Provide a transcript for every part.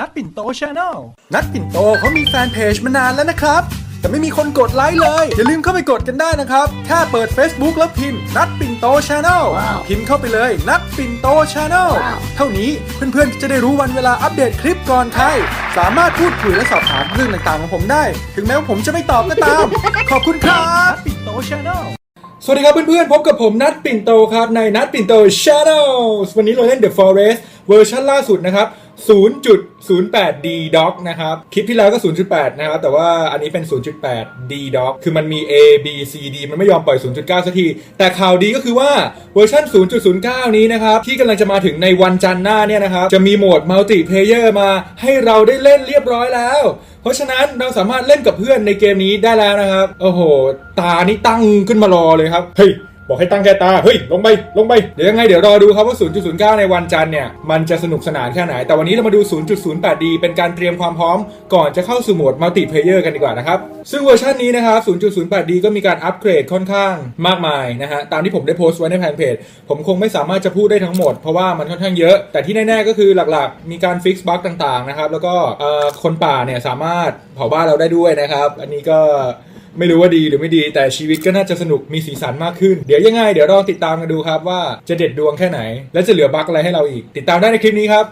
นัดปิ่นโตชาแนลนัดปิ่นโตเขามีแฟนเพจมานานแล้วนะครับ แต่ไม่มีคนกดไลค์เลย อย่าลืมเข้าไปกดกันได้นะครับ แค่เปิด Facebook แล้วพิมพ์ นัดปิ่นโตชาแนลพิมพ์เข้าไปเลย นัดปิ่นโตชาแนลเท่านี้เพื่อนๆ จะได้รู้วันเวลาอัปเดตคลิปก่อนใคร สามารถพูดคุยและสอบถามเรื่องต่างๆของผมได้ ถึงแม้ว่าผมจะไม่ตอบก็ตาม ขอบคุณครับ นัดปิ่นโตชาแนลสวัสดีครับเพื่อนๆ พบกับผมนัดปิ่นโตครับในนัดปิ่นโต Channel วันนี้เราเล่น The Forest เวอร์ชันล่าสุดนะครับ 0.08 D Doc นะครับ คลิปที่แล้วก็ 0.8 นะครับ แต่ว่าอันนี้เป็น 0.8 D Doc คือมันมี A B C D มันไม่ยอมปล่อย 0.9 สักที แต่ข่าวดีก็คือว่าเวอร์ชัน0.09 นี้นะครับ ที่กำลังจะมาถึงในวันจันทร์หน้าเนี่ยนะครับ จะมีโหมด Multiplayer มาให้เราได้เล่นเรียบร้อยแล้ว เพราะฉะนั้นเราสามารถเล่นกับเพื่อนในเกมนี้ได้แล้วนะครับ โอ้โห ตานี่ตั้งขึ้นมารอเลยครับ เฮ้ย บอกให้ตั้งแค่ตา เฮ้ย ลงไป ลงไป เดี๋ยวยังไง เดี๋ยวรอดูครับว่า 0.09 ในวันจันทร์เนี่ย มันจะสนุกสนานแค่ไหน แต่วันนี้เรามาดู 0.08D เป็นการเตรียมความพร้อม ก่อนจะเข้าสู่โหมดมัลติเพลเยอร์กันดีกว่านะครับ ซึ่งเวอร์ชันนี้นะครับ 0.08D ก็มีการอัปเกรดค่อนข้างมากมายนะฮะ ตามที่ผมได้โพสต์ไว้ในแฟนเพจ ผมคงไม่สามารถจะพูดได้ทั้งหมด เพราะว่ามันค่อนข้างเยอะ แต่ที่แน่ๆก็คือหลักๆ มีการฟิกซ์บั๊กต่างๆนะครับ แล้วก็คนป่าเนี่ยสามารถเผาบ้านเราได้ด้วยนะครับ อันนี้ก็ ไม่รู้ว่าดีหรือไม่ดี แต่ชีวิตก็น่าจะสนุกมีสีสันมากขึ้น เดี๋ยวยังไง เดี๋ยวลองติดตามกันดูครับว่าจะเด็ดดวงแค่ไหน และจะเหลือบั๊กอะไรให้เราอีก ติดตามได้ในคลิปนี้ครับ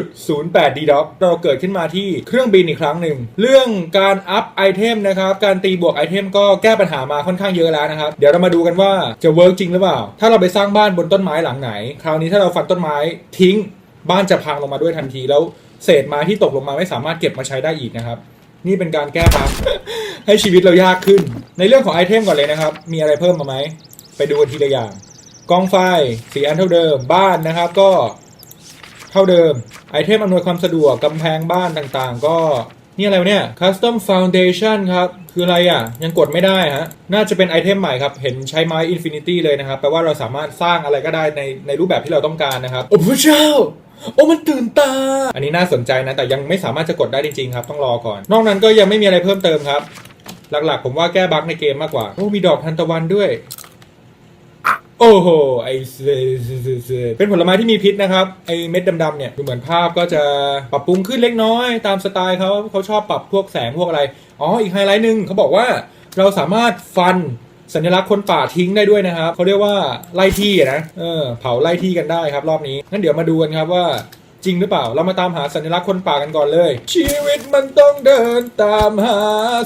0.08 d d o c เราเกิดขึ้นมาที่เครื่องบินอีกครั้งหนึ่ง เรื่องการอัพไอเทมนะครับ การตีบวกไอเทมก็แก้ปัญหามาค่อนข้างเยอะแล้วนะครับ เดี๋ยวเรามาดูกันว่าจะเวิร์กจริงหรือเปล่า ถ้าเราไปสร้างบ้านบนต้นไม้หลังไหน คราวนี้ถ้าเราฟันต้นไม้ทิ้ง บ้านจะพังลงมาด้วยทันทีแล้วเศษไม้ที่ตกลงมาไม่สามารถเก็บมาใช้ได้อีกนะครับ นี่เป็นการแก้บั๊กให้ชีวิตเรายากขึ้น ในเรื่องของไอเทมก่อนเลยนะครับ มีอะไรเพิ่มมาไหม ไปดูกันทีละอย่าง กองไฟสีอันเท่าเดิม บ้านนะครับก็เท่าเดิม ไอเทมอำนวยความสะดวกกำแพงบ้านต่างๆ ก็นี่อะไรเนี่ย Custom Foundation ครับ คืออะไรอะ ยังกดไม่ได้ฮะ น่าจะเป็นไอเทมใหม่ครับ เห็นใช้ไม้ Infinity เลยนะครับ แปลว่าเราสามารถสร้างอะไรก็ได้ในในรูปแบบที่เราต้องการนะครับ โอ้พระเจ้า โอ้มันตื่นตา อันนี้น่าสนใจนะ แต่ยังไม่สามารถจะกดได้จริงๆครับ ต้องรอก่อน นอกนั้นก็ยังไม่มีอะไรเพิ่มเติมครับ หลักๆ ผมว่าแก้บั๊กในเกมมากกว่า โอ้มีดอกทานตะวันด้วย โอ้โหไอเซเซเซเซเป็นผลไม้ที่มีพิษนะครับไอเม็ดดำๆเนี่ยดูเหมือนภาพก็จะปรับปรุงขึ้นเล็กน้อย ตามสไตล์เขาเขาชอบปรับพวกแสงพวกอะไร อ๋ออีกไฮไลท์หนึ่งเขาบอกว่าเราสามารถฟัน สัญลักษณ์คนป่าทิ้งได้ด้วยนะครับเขาเรียกว่าไล่ที่นะเออเผาไล่ที่กันได้ครับรอบนี้งั้นเดี๋ยวมาดูกันครับว่าจริงหรือเปล่า เรามาตามหาสัญลักษณ์คนป่ากันก่อนเลย ชีวิตมันต้องเดินตามหา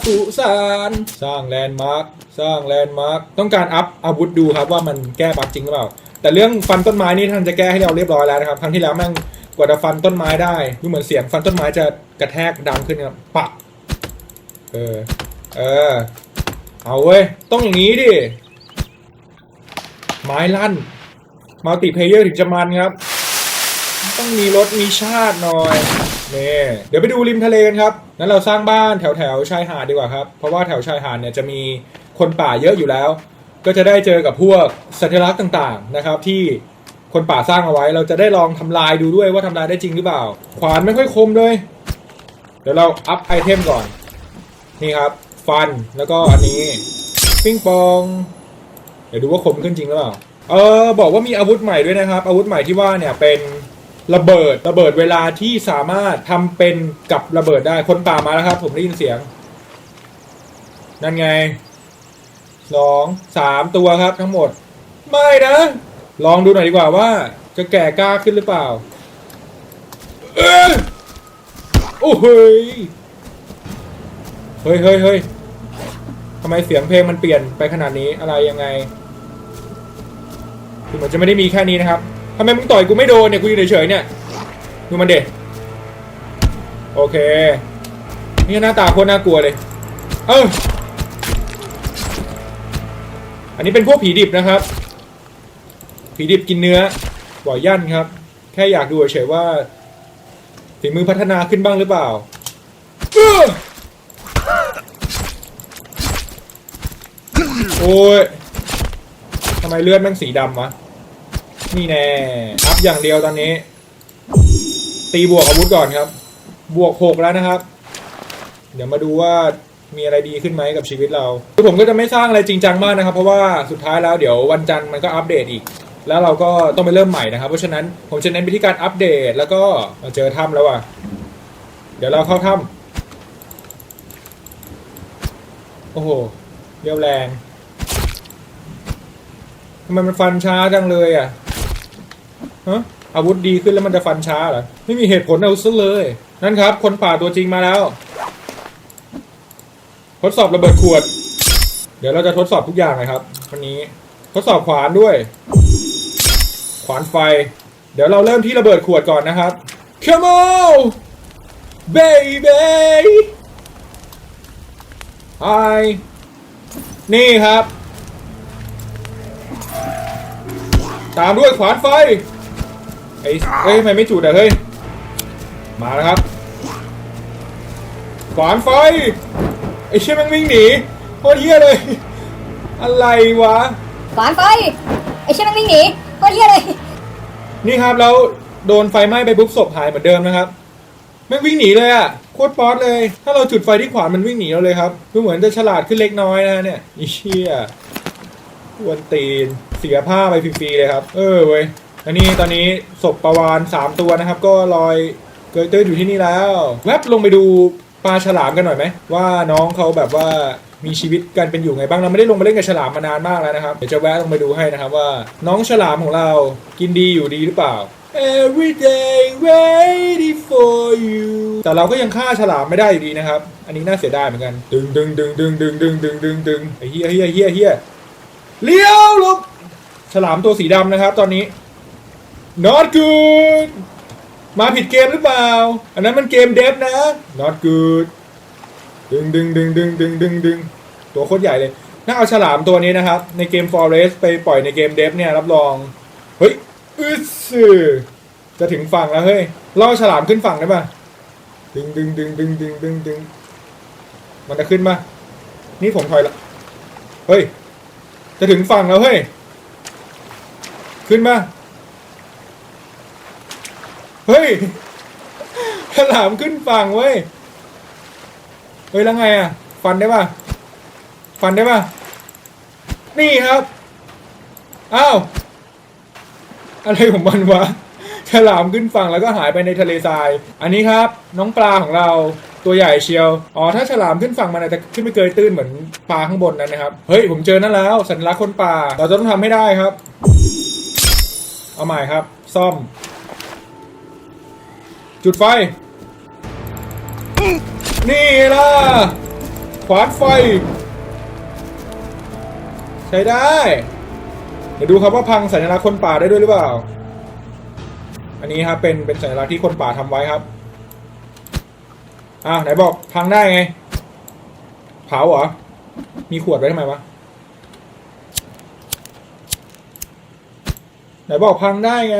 สุสานสร้างแลนด์มาร์คสร้างแลนด์มาร์คต้องการอัพอาวุธดูครับว่ามันแก้บั๊กจริงหรือเปล่า แต่เรื่องฟันต้นไม้นี่ท่านจะแก้ให้เราเรียบร้อยแล้วนะครับครั้งที่แล้วแม่งกว่าจะฟันต้นไม้ได้ดูเหมือนเสียงฟันต้นไม้จะกระแทกดังขึ้นครับปักเออเออ เอาเว้ย ต้องอย่างนี้ดิ ไม้ลั่น มัลติเพเยอร์ถึงจะมันครับ ต้องมีรถมีชาติหน่อยนี่เดี๋ยวไปดูริมทะเลกันครับ นั้นเราสร้างบ้านแถวแถวชายหาดดีกว่าครับ เพราะว่าแถวชายหาดเนี่ยจะมีคนป่าเยอะอยู่แล้ว ก็จะได้เจอกับพวกสัญลักษณ์ต่างๆนะครับ ที่คนป่าสร้างเอาไว้ เราจะได้ลองทำลายดูด้วยว่าทำลายได้จริงหรือเปล่า ขวานไม่ค่อยคมเลย เดี๋ยวเราอัพไอเทมก่อน นี่ครับ ฟัน แล้วก็อันนี้ ปิ้งปอง เดี๋ยวดูว่าคมขึ้นจริงหรือเปล่า เออ บอกว่ามีอาวุธใหม่ด้วยนะครับ อาวุธใหม่ที่ว่าเนี่ยเป็นระเบิด ระเบิดเวลาที่สามารถทำเป็นกับระเบิดได้ คนป่ามาแล้วครับ ผมได้ยินเสียง นั่นไง สอง สามตัวครับทั้งหมด ไม่นะ ลองดูหน่อยดีกว่าว่า จะแก่กล้าขึ้นหรือเปล่า เออโอ้เฮ้ยเฮ้ยเฮ้ยเฮ้ย ทำไมเสียงเพลงมันเปลี่ยนไปขนาดนี้อะไรยังไงคือมือนจะไม่ได้มีแค่นี้นะครับทำไมมึงต่อยกูไม่โดนเนี่ยกูยืนเฉยๆเนี่ยดูมันเด็โอเคนี่หน้าตาโคตรน่ากลัวเลย เอออันนี้เป็นพวกผีดิบนะครับ ผีดิบกินเนื้อบ่อยยั่นครับ แค่อยากดูเฉยๆว่าฝีมือพัฒนาขึ้นบ้างหรือเปล่าเอ้ยทำไมเลือดแม่งสีดำวะ นี่แน่อัพอย่างเดียวตอนนี้ ตีบวกอาวุธก่อนครับ บวกหกแล้วนะครับ เดี๋ยวมาดูว่ามีอะไรดีขึ้นไหมกับชีวิตเราคือผมก็จะไม่สร้างอะไรจริงจังมากนะครับ เพราะว่าสุดท้ายแล้วเดี๋ยววันจันทร์มันก็อัปเดตอีก แล้วเราก็ต้องไปเริ่มใหม่นะครับ เพราะฉะนั้นผมจะเน้นไปที่การอัปเดต แล้วก็มาเจอถ้ำแล้วอะ เดี๋ยวเราเข้าถ้ำโอ้โหเรียวแรง ทำไมมันฟันช้าจังเลยอะฮะอาวุธดีขึ้นแล้วมันจะฟันช้าเหรอไม่มีเหตุผลเอาซะเลย นั่นครับ คนป่าตัวจริงมาแล้ว ทดสอบระเบิดขวด เดี๋ยวเราจะทดสอบทุกอย่างเลยครับวันนี้ทดสอบขวานด้วย ขวานไฟ เดี๋ยวเราเริ่มที่ระเบิดขวดก่อนนะครับ Come on baby Hi นี่ครับ ตามด้วยขวานไฟไอ้เฮ้ยทำไมไม่จุดอะเฮ้ย มาแล้วครับ ขวานไฟ ไอ้เชี่ยแมันวิ่งหนีโคตรเฮี้ยเลย อะไรวะ ขวานไฟ ไอ้เชี่ยมันวิ่งหนีโคตรเหี้ยเลย นี่ครับแล้วโดนไฟไหม้ไปปุ๊บศพหายเหมือนเดิมนะครับแม่งวิ่งหนีเลยอะโคตรป๊อตเลย ถ้าเราจุดไฟที่ขวานมันวิ่งหนีเราเลยครับดูเหมือนจะฉลาดขึ้นเล็กน้อยนะเนี่ยอีเชี่ยกวนตีน เสียผ้าไปฟรีๆเลยครับ เออเว้ยอันนี้ตอนนี้ศพประวานสามตัวนะครับ ก็ลอยเกยตื้นอยู่ที่นี่แล้ว แวบลงไปดูปลาฉลามกันหน่อยไหมว่าน้องเขาแบบว่ามีชีวิตกันเป็นอยู่ไงบ้างเราไม่ได้ลงมาเล่นกับฉลามมานานมากแล้วนะครับเดี๋ยวจะแวะลงไปดูให้นะครับว่า น้องฉลามของเรากินดีอยู่ดีหรือเปล่า Every day waiting for you แต่เราก็ยังฆ่าฉลามไม่ได้อยู่ดีนะครับ อันนี้น่าเสียดายเหมือนกัน ดึงดึงดึงดึงดึงดึงดึงดึงดึงไอ้เฮียเฮียเฮียเฮียเลี้ยวลบ ฉลามตัวสีดำนะครับ ตอนนี้ not good มาผิดเกมหรือเปล่า อันนั้นมันเกมเดฟนะ not good ดึงดึงดึงดึงดึงดึงดึงตัวโคตรใหญ่เลยน่าเอาฉลามตัวนี้นะครับ ในเกม Forest ไปปล่อยในเกมเดฟเนี่ยรับรอง เฮ้ยอึดสื่อจะถึงฝั่งแล้วเฮ้ยล่อฉลามขึ้นฝั่งได้ปะดึงดึงดึงดึงดึงดึงดึงมันจะขึ้นปะนี่ผมถอยละ เฮ้ย จะถึงฝั่งแล้วเฮ้ย ขึ้นปะเฮ้ยฉลามขึ้นฝั่งเว้ย เฮ้ยแล้วไงอะ ฟันได้ปะฟันได้ปะนี่ครับ อ้าว อะไรของมันวะ ฉลามขึ้นฝั่งแล้วก็หายไปในทะเลทราย อันนี้ครับ น้องปลาของเราตัวใหญ่เชียว อ๋อ ถ้าฉลามขึ้นฝั่งมันอาจจะขึ้นไปเกยตื้นเหมือนปลาข้างบนนั้นนะครับ เฮ้ย ผมเจอนั่นแล้ว สัญลักษณ์คนป่า เราจะต้องทำให้ได้ครับ เอาใหม่ครับ ซ่อม จุดไฟ นี่ล่ะขวานไฟ ใช้ได้ เดี๋ยวดูครับว่าพังสัญลักษณ์คนป่าได้ด้วยหรือเปล่า อันนี้ครับเป็นเป็นสัญลักษณ์ที่คนป่าทำไว้ครับอ่าไหนบอกพังได้ไง เผาเหรอ มีขวดไว้ทำไมวะ ไหนบอกพังได้ไง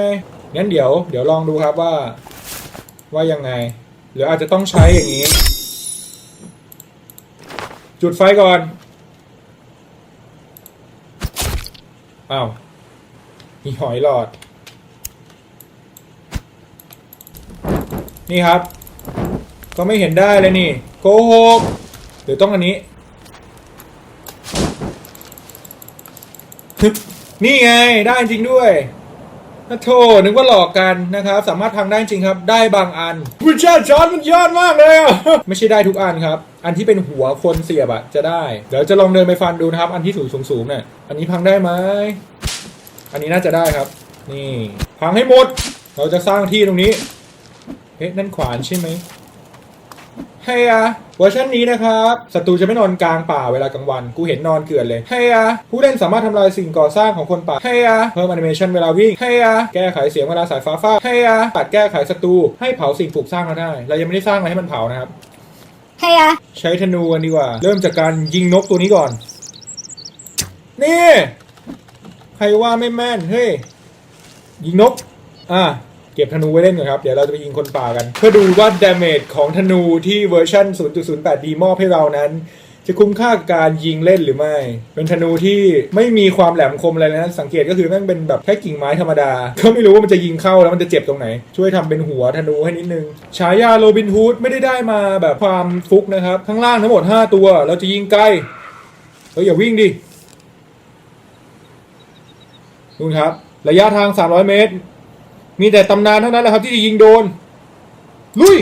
งั้นเดี๋ยวเดี๋ยวลองดูครับว่า ว่ายังไง หรืออาจจะต้องใช้อย่างนี้ จุดไฟก่อนอ้าวมีหอยหลอด นี่ครับ ก็ไม่เห็นได้เลยนี่โกหกหรือต้องอันนี้นี่ไงได้จริงด้วย นะโทนึกว่าหลอกกันนะครับ สามารถพังได้จริงครับ ได้บางอันวิชาจอนมันยอดมากเลยอะ ไม่ใช่ได้ทุกอันครับ อันที่เป็นหัวคนเสียบอะจะได้ เดี๋ยวจะลองเดินไปฟันดูนะครับ อันที่สูงสูงๆเนี่ย อันนี้พังได้ไหม อันนี้น่าจะได้ครับ นี่ พังให้หมด เราจะสร้างที่ตรงนี้ เฮ้ยนั่นขวานใช่ไหม เฮียเวอร์ชันนี้นะครับศัตรูจะไม่นอนกลางป่าเวลากลางวัน กูเห็นนอนเกลื่อนเลยเฮียผู้เล่นสามารถทำลายสิ่งก่อสร้างของคนป่าเฮียเพิ่มแอนิเมชันเวลาวิ่งเฮียแก้ไขเสียงเวลาสายฟ้าฟาดเฮียตัดแก้ไขศัตรูให้เผาสิ่งปลูกสร้างเราได้เรายังไม่ได้สร้างอะไรให้มันเผานะครับใครอะใช้ธนูกันดีกว่า เริ่มจากการยิงนกตัวนี้ก่อน นี่ใครว่าไม่แม่นเฮ้ยยิงนก อะเก็บธนูไว้เล่นก่อนครับ เดี๋ยวเราจะไปยิงคนป่ากัน เพื่อดูว่าดาเมจของธนูที่เวอร์ชัน 0.08D มอบให้เรานั้น จะคุ้มค่ากับการยิงเล่นหรือไม่ เป็นธนูที่ไม่มีความแหลมคมอะไรนะสังเกตก็คือแม่งเป็นแบบแค่กิ่งไม้ธรรมดา ก็ไม่รู้ว่ามันจะยิงเข้าแล้วมันจะเจ็บตรงไหน ช่วยทำเป็นหัวธนูให้นิดนึง ฉายาโรบินฮูดไม่ได้ได้มาแบบความฟุกนะครับ ข้างล่างทั้งหมด 5 ตัว เราจะยิงไกลเฮ้ยอย่าวิ่งดินู่นครับ ระยะทาง 300 เมตร มีแต่ตำนานเท่านั้นแหละครับที่จะยิงโดน ลุย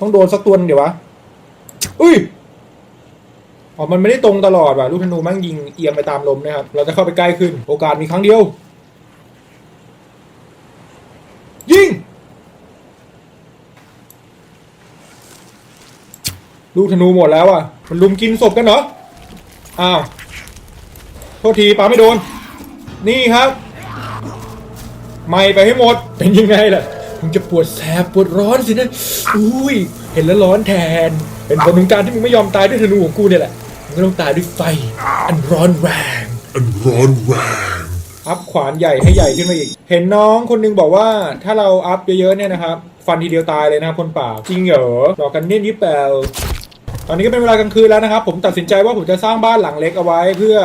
ต้องโดนสักตัวเดี๋ยววะ อุ้ยอ๋อมันไม่ได้ตรงตลอดว่ะลูกธนูมันยิงเอียงไปตามลมนะครับ เราจะเข้าไปใกล้ขึ้น โอกาสมีครั้งเดียว ยิง ลูกธนูหมดแล้วอะ มันลุมกินศพกันเหรอ อ้าว โทษทีปาไม่โดน นี่ครับ ไม่ไปให้หมด เป็นยังไงล่ะมึงจะปวดแสบปวดร้อนสินะ อุ้ย เห็นแล้วร้อนแทน เป็นผลของการที่มึงไม่ยอมตายด้วยธนูของกูเนี่ยแหละ มึงก็ต้องตายด้วยไฟ อันร้อนแรง อันร้อนแรงอัพขวานใหญ่ให้ใหญ่ขึ้นมาอีก เห็นน้องคนหนึงบอกว่าถ้าเราอัพเยอะๆเนี่ยนะครับ ฟันทีเดียวตายเลยนะครับคนป่า จริงเหรอหลอกกันเน่นยิบแปลตอนนี้ก็เป็นเวลากลางคืนแล้วนะครับ ผมตัดสินใจว่าผมจะสร้างบ้านหลังเล็กเอาไว้เพื่อ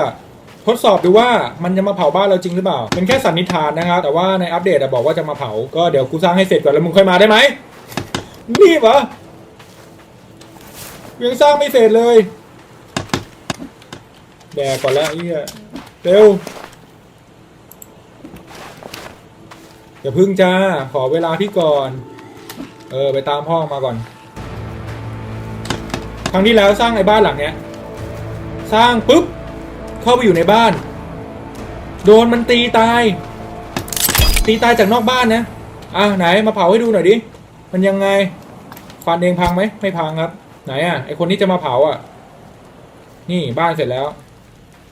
ทดสอบดูว่ามันจะมาเผาบ้านเราจริงหรือเปล่า เป็นแค่สันนิษฐานนะครับ แต่ว่าในอัปเดตอะบอกว่าจะมาเผา ก็เดี๋ยวกูสร้างให้เสร็จก่อนแล้วมึงค่อยมาได้ไหมนี่เหรอยังสร้างไม่เสร็จเลย แดกก่อนแล้วไอ้เหี้ยเร็วอย่าพึ่งจ้า ขอเวลาพี่ก่อน เออ ไปตามพ่อมาก่อน ครั้งที่แล้วสร้างในบ้านหลังเนี้ย สร้างปุ๊บ เข้าไปอยู่ในบ้าน โดนมันตีตาย ตีตายจากนอกบ้านนะอะไหนมาเผาให้ดูหน่อยดิมันยังไงฟันเองพังไหมไม่พังครับ ไหนอะไอคนที่จะมาเผาอะ นี่บ้านเสร็จแล้ว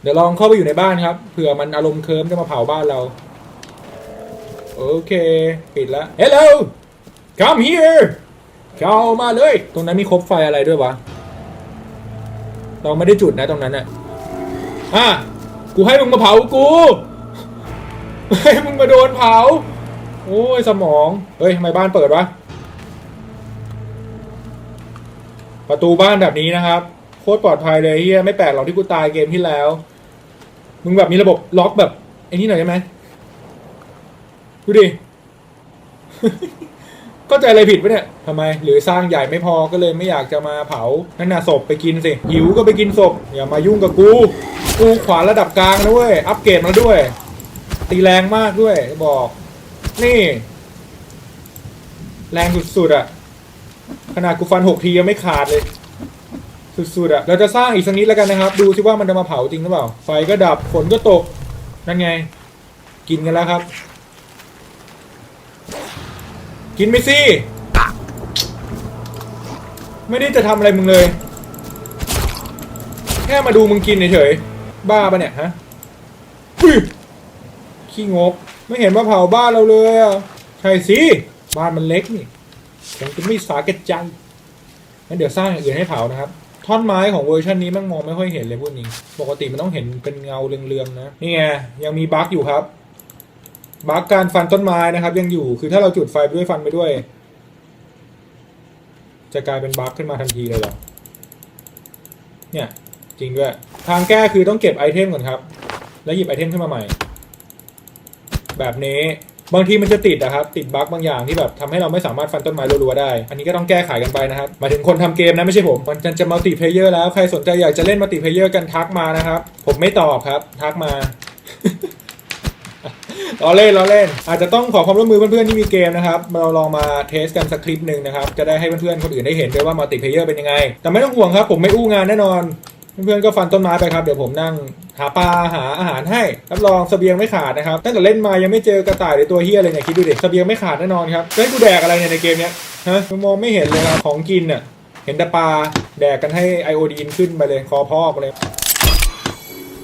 เดี๋ยวลองเข้าไปอยู่ในบ้านครับเผื่อมันอารมณ์เคิร์มจะมาเผาบ้านเรา โอเค ปิดแล้ว Hello come here เข้ามาเลย ตรงนั้นมีคบไฟอะไรด้วยวะ เราไม่ได้จุดนะตรงนั้นอะ อะกูให้มึงมาเผากูให้มึงมาโดนเผา โอ้ยสมอง เฮ้ยทำไมบ้านเปิดวะ ประตูบ้านแบบนี้นะครับ โคตรปลอดภัยเลยเฮียไม่แปลกหรอกที่กูตายเกมที่แล้ว มึงแบบมีระบบล็อกแบบไอ้นี่หน่อยได้ไหมดูดิ เข้าใจอะไรผิดปะเนี่ยทำไม หรือสร้างใหญ่ไม่พอก็เลยไม่อยากจะมาเผานั่นน่ะศพไปกินสิหิวก็ไปกินศพอย่ามายุ่งกับกูกูขวานระดับกลางนะเว้ยอัปเกรดมาด้วย ตีแรงมากด้วยบอก นี่ แรงสุดๆอะขนาดกูฟันหกทียังไม่ขาดเลย สุดๆอะเราจะสร้างอีกสักนิดแล้วกันนะครับ ดูซิว่ามันจะมาเผาจริงหรือเปล่า ไฟก็ดับฝนก็ตกนั่นไง กินกันแล้วครับ กินไปสิ ไม่ได้จะทำอะไรมึงเลย แค่มาดูมึงกินเฉยๆ บ้าปะเนี่ยฮะอุ๊ยขี้งก ไม่เห็นว่าเผาบ้านเราเลยอะ ใช่สิ บ้านมันเล็กนี่คงจะไม่สาแก่ใจงั้นเดี๋ยวสร้างอย่างอื่นให้เผานะครับ ท่อนไม้ของเวอร์ชันนี้มันมองไม่ค่อยเห็นเลยพวกนี้ ปกติมันต้องเห็นเป็นเงาเรืองๆนะ นี่ไงยังมีบั๊กอยู่ครับ บักการฟันต้นไม้นะครับ ยังอยู่คือถ้าเราจุดไฟไปด้วยฟันไปด้วย จะกลายเป็นบักขึ้นมาทันทีเลยเหรอเนี่ย จริงด้วย ทางแก้คือต้องเก็บไอเทมก่อนครับ แล้วหยิบไอเทมขึ้นมาใหม่ แบบนี้บางทีมันจะติดนะครับ ติดบั๊กบางอย่างที่แบบทำให้เราไม่สามารถฟันต้นไม้รัวๆได้ อันนี้ก็ต้องแก้ไขกันไปนะครับมาถึงคนทำเกมนะไม่ใช่ผมมันจะมัลติเพลเยอร์แล้วใครสนใจอยากจะเล่นมัลติเพลเยอร์กันทักมานะครับ ผมไม่ตอบครับ ทักมา ล้อเล่นล้อเล่น อาจจะต้องขอความร่วมมือเพื่อนๆที่มีเกมนะครับเราลองมาเทสกันสักคลิปหนึ่งนะครับจะได้ให้เพื่อนๆคนอื่นได้เห็นด้วยว่ามัลติเพเยอร์เป็นยังไง แต่ไม่ต้องห่วงครับ ผมไม่อู้งานแน่นอน เพื่อนๆก็ฟันต้นไม้ไปครับเดี๋ยวผมนั่งหาปลาหาอาหารให้รับรองเสบียงไม่ขาดนะครับตั้งแต่เล่นมายังไม่เจอกระต่ายหรือตัวเฮียเลยเนี่ยคิดดูดิเสบียงไม่ขาดแน่นอนครับจะให้กูแดกอะไรเนี่ยในเกมเนี้ยฮะมองไม่เห็นเลยครับของกินน่ะเห็นแต่ปลาแดกกันให้ไอโอดีนขึ้นไปเลยคอพอกเลย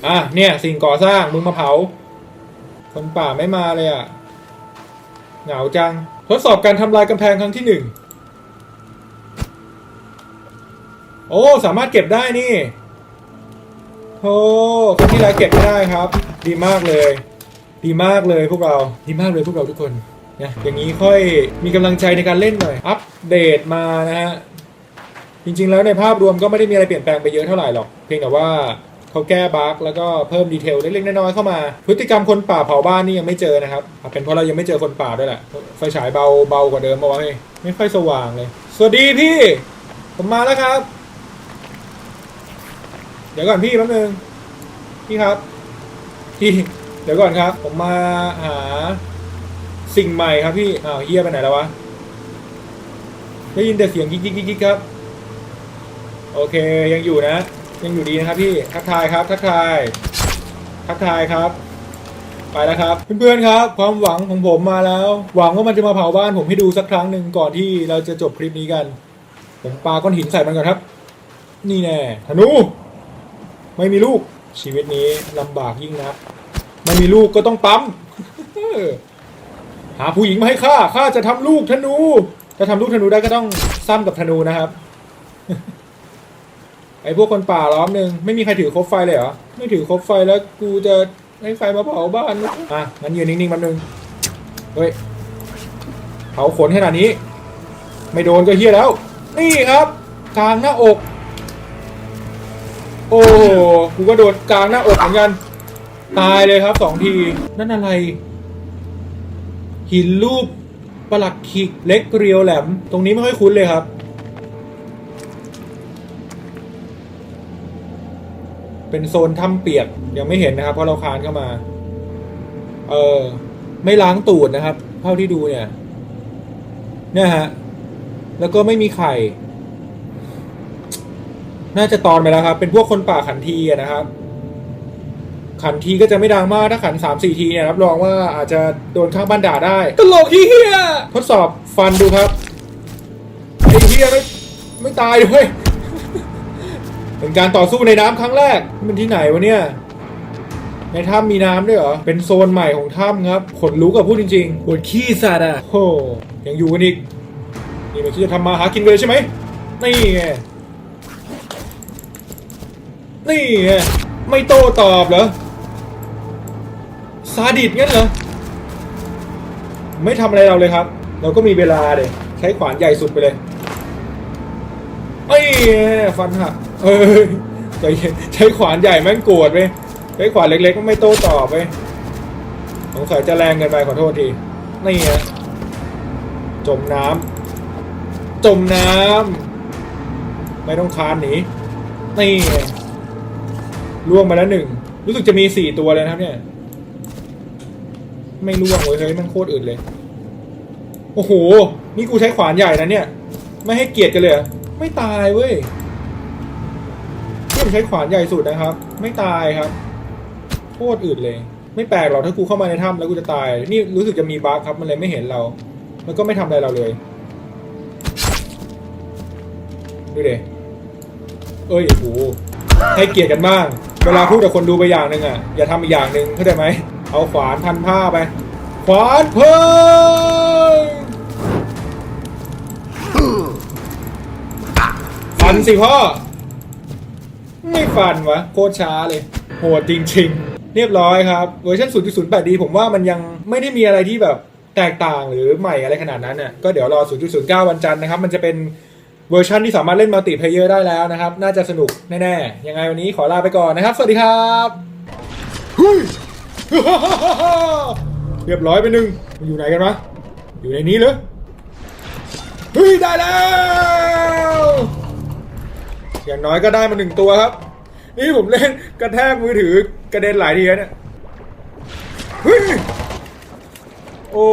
อะเนี่ยสิ่งก่อสร้างมึงมาเผา คนป่าไม่มาเลยอะ เหงาจัง ทดสอบการทำลายกำแพงครั้งที่หนึ่ง โอ้ สามารถเก็บได้นี่โธ่ครั้งที่แล้วเก็บไม่ได้ครับ ดีมากเลย ดีมากเลยพวกเรา ดีมากเลยพวกเราทุกคนนะอย่างนี้ค่อยมีกำลังใจในการเล่นหน่อย อัปเดตมานะฮะ จริงๆแล้วในภาพรวมก็ไม่ได้มีอะไรเปลี่ยนแปลงไปเยอะเท่าไหร่หรอก เพียงแต่ว่า เขาแก้บั๊กแล้วก็เพิ่มดีเทลเล็กๆน้อยๆเข้ามา พฤติกรรมคนป่าเผาบ้านนี่ยังไม่เจอนะครับอะเป็นเพราะเรายังไม่เจอคนป่าด้วยแหละไฟฉายเบาเบากว่าเดิมมาไว้ไม่ค่อยสว่างเลย สวัสดีพี่ ผมมาแล้วครับ เดี๋ยวก่อนพี่แป๊บนึงพี่ครับพี่เดี๋ยวก่อนครับ ผมมาหาสิ่งใหม่ครับพี่อ้าวเฮียไปไหนแล้ววะได้ยินแต่เสียงกิ๊กกิ๊กกิ๊กกิ๊กครับ โอเคยังอยู่นะ ยังอยู่ดีนะครับพี่ทักทายครับทักทายทักทายครับ ไปแล้วครับ เพื่อนๆครับ ความหวังของผมมาแล้ว หวังว่ามันจะมาเผาบ้านผมให้ดูสักครั้งหนึ่งก่อนที่เราจะจบคลิปนี้กัน ผมปาก้อนหินใส่มันก่อนครับ นี่แน่ธนูไม่มีลูกชีวิตนี้ลำบากยิ่งนักไม่มีลูกก็ต้องปั๊มหาผู้หญิงมาให้ข้าข้าจะทำลูกธนูถ้าทำลูกธนูได้ก็ต้องซ้ำกับธนูนะครับ ไอ้พวกคนป่าล้อมหนึ่งไม่มีใครถือคบไฟเลยเหรอ ไม่ถือคบไฟแล้วกูจะให้ไฟมาเผาบ้านอะงั้นยืนนิ่งๆแป๊บนึงเฮ้ยเผาขนขนาดนี้ ไม่โดนก็เฮี้ยแล้ว นี่ครับกลางหน้าอก โอ้กูก็โดนกลางหน้าอกเหมือนกัน ตายเลยครับสองที นั่นอะไร หินรูปประหลัดขิกเล็กเรียวแหลม ตรงนี้ไม่ค่อยคุ้นเลยครับ เป็นโซนถ้ำเปียกยังไม่เห็นนะครับ เพราะเราคานเข้ามา เออไม่ล้างตูดนะครับ เท่าที่ดูเนี่ย เนี่ยฮะ แล้วก็ไม่มีไข่ น่าจะตอนไปแล้วครับ เป็นพวกคนป่าขันทีอะนะครับ ขันทีก็จะไม่ดังมากถ้าขันสามสี่ทีเนี่ยรับรองว่าอาจจะโดนข้างบ้านด่าได้ตลกเฮียทดสอบฟันดูครับไอ้เฮียไม่ไม่ตายด้วย เป็นการต่อสู้ในน้ำครั้งแรกนี่มันที่ไหนวะเนี่ย ในถ้ำมีน้ำด้วยเหรอ เป็นโซนใหม่ของถ้ำครับ ขนลุกกับพูดจริงๆปวดขี้สัตว์อะโหยังอยู่กันอีก นี่มันคิดจะทำมาหากินเลยใช่ไหม นี่ไง นี่ไง ไม่โต้ตอบเหรอ ซาดิสงั้นเหรอ ไม่ทำอะไรเราเลยครับ เราก็มีเวลาเลยใช้ขวานใหญ่สุดไปเลยเอ้ยฟันหัก เอ้ยใจเย็นใช้ขวานใหญ่แม่งโกรธไปใช้ขวานเล็กๆมันไม่โต้ตอบไปสงสัยจะแรงเกินไปขอโทษทีนี่ฮะจมน้ำจมน้ำไม่ต้องคานหนีนี่ล่วงมาแล้วหนึ่งรู้สึกจะมีสี่ตัวเลยนะครับเนี่ย ไม่ล่วงเว้ยเฮ้ยมันโคตรอื่นเลย โอ้โห นี่กูใช้ขวานใหญ่นะเนี่ย ไม่ให้เกียรติกันเลย ไม่ตายเว้ย ผมใช้ขวานใหญ่สุดนะครับ ไม่ตายครับโคตรอื่นเลย ไม่แปลกหรอกถ้ากูเข้ามาในถ้ำแล้วกูจะตาย นี่รู้สึกจะมีบั๊กครับมันเลยไม่เห็นเรา มันก็ไม่ทำอะไรเราเลยดูเดเอ้ยโอ้โหให้เกียรติกันบ้าง เวลาพูดกับคนดูไปอย่างหนึ่งอะ อย่าทำอีกอย่างหนึ่งเข้าใจไหม เอาขวานพันผ้าไป ขวานเพิ่งฟันสิพ่อ ไม่ฟันวะโคตรช้าเลยโหดจริง ๆ เรียบร้อยครับเวอร์ชัน0.08ดีผมว่ามันยังไม่ได้มีอะไรที่แบบแตกต่างหรือใหม่อะไรขนาดนั้นน่ะก็เดี๋ยวรอ 0.09 วันจันทร์นะครับ มันจะเป็นเวอร์ชันที่สามารถเล่นมัลติเพลเยอร์ได้แล้วนะครับ น่าจะสนุกแน่ๆ ยังไงวันนี้ขอลาไปก่อนนะครับ สวัสดีครับเฮ้ยเรียบร้อยไปหนึ่งมันอยู่ไหนกันวะอยู่ในนี้เหรอเฮ้ย ได้แล้ว อย่างน้อยก็ได้มาหนึ่งตัวครับ นี่ผมเล่นกระแทกมือถือกระเด็นหลายทีแล้วเนี่ยเฮ้ยโอ้